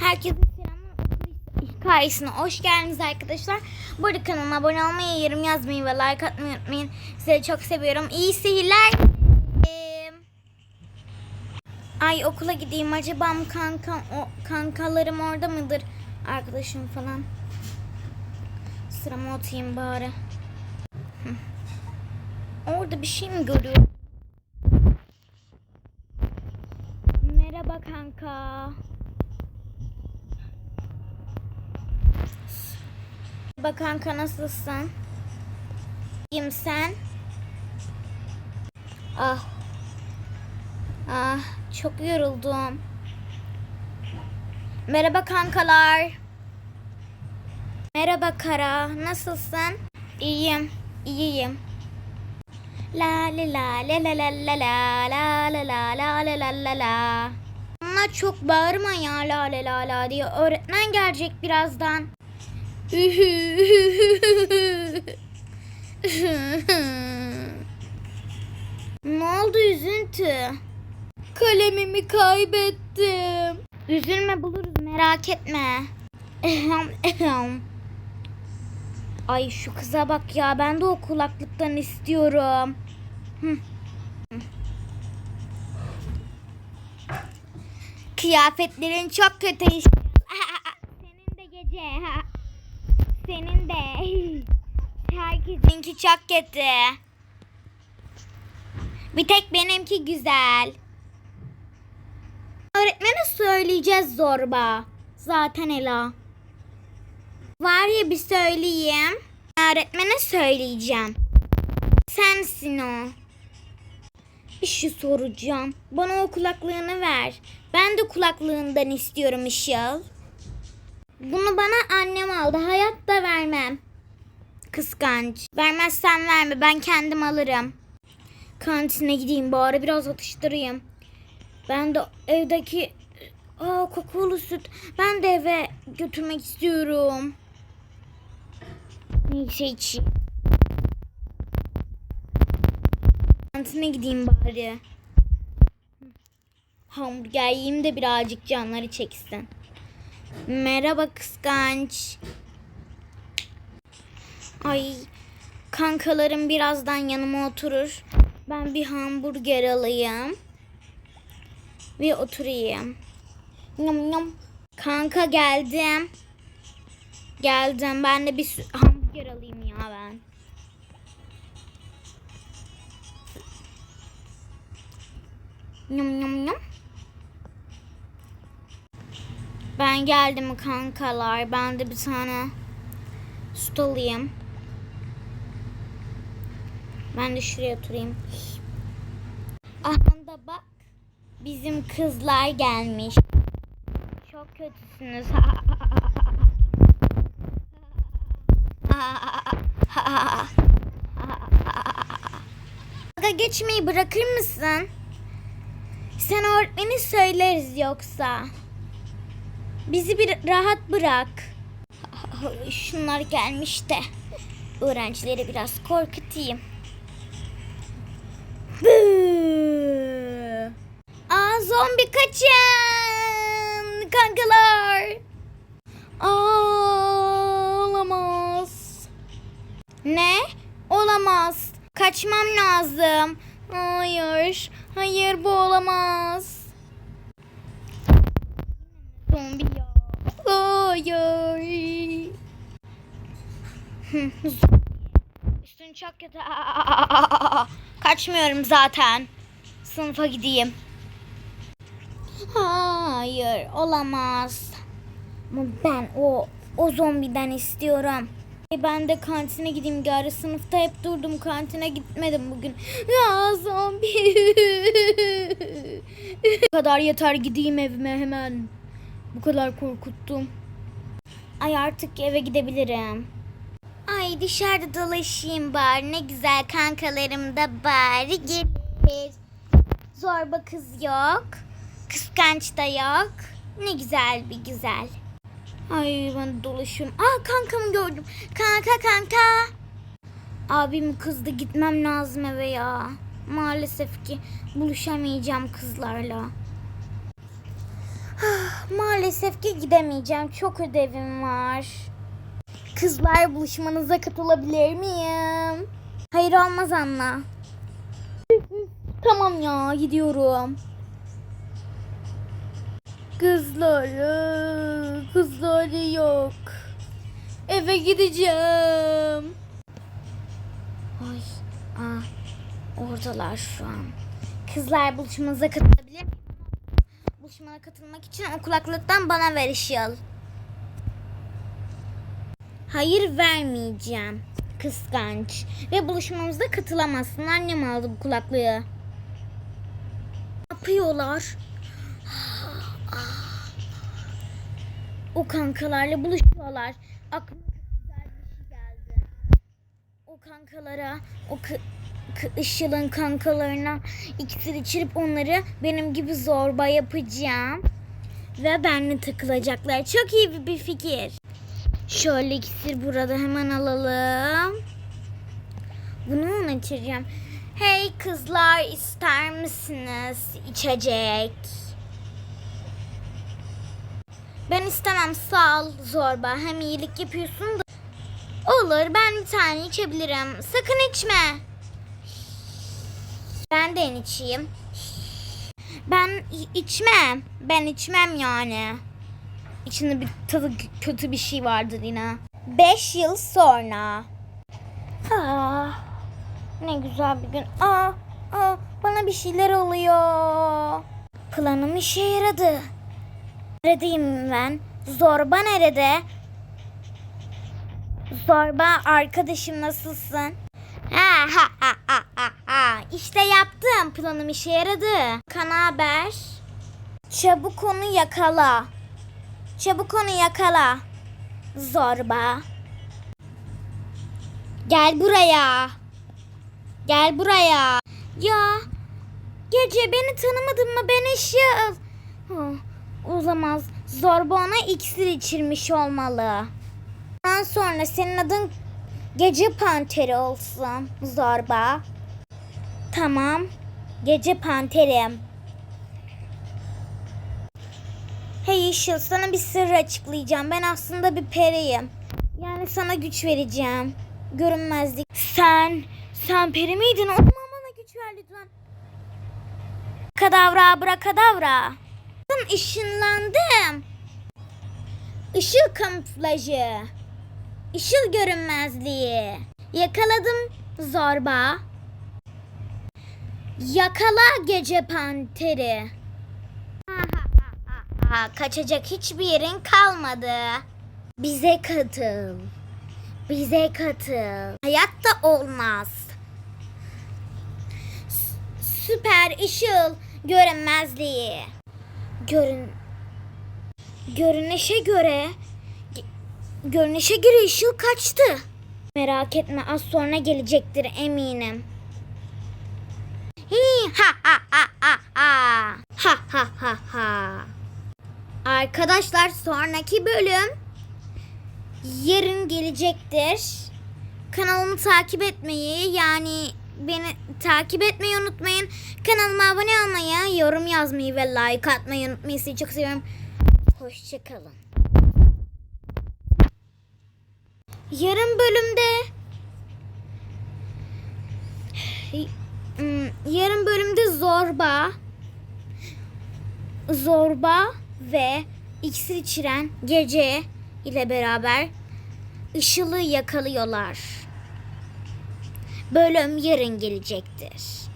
Herkese selamlar. Okul hikayesine hoş geldiniz arkadaşlar. Bu arada kanalıma abone olmayı, yorum yazmayı ve like atmayı unutmayın. Sizi çok seviyorum. İyi seyirler. Ee, Ay okula gideyim. Acaba kanka, o, kankalarım orada mıdır? Arkadaşım falan. Sırama oturayım bari. Orada bir şey mi görüyorum? Merhaba kanka. Merhaba kanka nasılsın? İyiyim sen? Ah. Ah çok yoruldum. Merhaba kankalar. Merhaba Kara nasılsın? İyiyim. iyiyim. La la la la la la la la la la la la la la la la. Ama çok bağırma ya la la la la diye. Öğretmen gelecek birazdan. ne oldu üzüntü? Kalemimi kaybettim. Üzülme buluruz merak etme. Ay şu kıza bak ya ben de o kulaklıktan istiyorum. Kıyafetlerin çok kötü işte. Senin de gece. Senin de. Herkesinki çok kötü. Bir tek benimki güzel. Öğretmene söyleyeceğiz zorba. Zaten Ela. Var ya bir söyleyeyim. Öğretmene söyleyeceğim. Sensin o. Bir şey soracağım. Bana o kulaklığını ver. Ben de kulaklığından istiyorum Işıl. Bunu bana annem aldı. Hayatta vermem. Kıskanç. Vermezsen verme. Ben kendim alırım. Kantine gideyim bari biraz atıştırayım. Ben de evdeki aa, kokulu süt ben de eve götürmek istiyorum. Neyse içeyim. Kantine gideyim bari. Hamburger yiyeyim de birazcık canları çeksin. Merhaba kıskanç. Ay kankalarım birazdan yanıma oturur. Ben bir hamburger alayım. Ve oturayım. Yum yum. Kanka geldim. Geldim. Ben de bir hamburger alayım ya ben. Yum yum yum. Ben geldim kankalar. Ben de bir tane süt alayım. Ben de şuraya oturayım. Aha da bak. Bizim kızlar gelmiş. Çok kötüsünüz. Dalga geçmeyi bırakır mısın? Sen öğretmeni söyleriz yoksa. Bizi bir rahat bırak. Şunlar gelmiş de öğrencileri biraz korkutayım. Bıı. Aa zombi kaçın kankalar. Olamaz. Ne? Olamaz. Kaçmam lazım. Hayır. Hayır bu olamaz. Zombi ya. Hayır. Üstün çok kötü. Kaçmıyorum zaten. Sınıfa gideyim. Hayır, olamaz. Ama ben o o zombiden istiyorum. Ben de kantine gideyim gari. Sınıfta hep durdum. Kantine gitmedim bugün. Ya zombi. Bu kadar yeter gideyim evime hemen. Bu kadar korkuttum. Ay artık eve gidebilirim. Ay dışarıda dolaşayım bari. Ne güzel kankalarım da bari gelir. Zorba kız yok. Kıskanç da yok. Ne güzel bir güzel. Ay ben dolaşıyorum. Aa kankamı gördüm. Kanka kanka. Abim kızdı gitmem lazım eve ya. Maalesef ki buluşamayacağım kızlarla. Maalesef ki gidemeyeceğim. Çok ödevim var. Kızlar buluşmanıza katılabilir miyim? Hayır olmaz Anna. tamam ya gidiyorum. Kızları, kızları yok. Eve gideceğim. Ay, aa, oradalar şu an. Kızlar buluşmanıza katılabilir miyim? Buluşmana katılmak için o kulaklıktan bana ver Işıl. Hayır vermeyeceğim. Kıskanç. Ve buluşmamıza katılamazsın. Annem aldı bu kulaklığı. Ne yapıyorlar? O kankalarla buluşuyorlar. Aklıma güzel bir şey geldi. O kankalara, o Işıl'ın kankalarına iksir içirip onları benim gibi zorba yapacağım. Ve benimle takılacaklar. Çok iyi bir, fikir. Şöyle iksir burada hemen alalım. Bunu mu içeceğim? Hey kızlar ister misiniz içecek? Ben istemem sağ ol zorba. Hem iyilik yapıyorsun da. Olur ben bir tane içebilirim. Sakın içme. Ben de en içeyim. Ben içmem. Ben içmem yani. İçinde bir tadı kötü bir şey vardır yine. Beş yıl sonra. Aa, ne güzel bir gün. Aa, aa, bana bir şeyler oluyor. Planım işe yaradı. Neredeyim ben? Zorba nerede? Zorba arkadaşım nasılsın? Ha ha ha ha ha. İşte yaptım. Planım işe yaradı. Kana haber. Çabuk onu yakala. Çabuk onu yakala. Zorba. Gel buraya. Gel buraya. Ya gece beni tanımadın mı? Ben Işıl. Oh, olamaz. Zorba ona iksir içirmiş olmalı. Ondan sonra senin adın Gece Panteri olsun Zorba. Tamam. Gece Panterim. Hey Işıl sana bir sır açıklayacağım. Ben aslında bir periyim. Yani sana güç vereceğim. Görünmezlik. Sen, sen peri miydin? O zaman bana güç ver lütfen. Kadavra brakadavra. Ben ışınlandım. Işıl kamuflajı. Işıl görünmezliği. Yakaladım zorba. Yakala gece panteri. Kaçacak hiçbir yerin kalmadı. Bize katıl. Bize katıl. Hayatta olmaz. Süper ışıl görünmezliği. Görün Görünüşe göre Görünüşe göre ışıl kaçtı. Merak etme az sonra gelecektir eminim. Hi ha ha ha ha ha. Ha ha ha ha. Arkadaşlar sonraki bölüm yarın gelecektir. Kanalımı takip etmeyi yani beni takip etmeyi unutmayın. Kanalıma abone olmayı, yorum yazmayı ve like atmayı unutmayın. Sizi çok seviyorum. Hoşçakalın. Yarın bölümde Hmm, yarın bölümde zorba zorba ve iksir içiren gece ile beraber ışılı yakalıyorlar. Bölüm yarın gelecektir.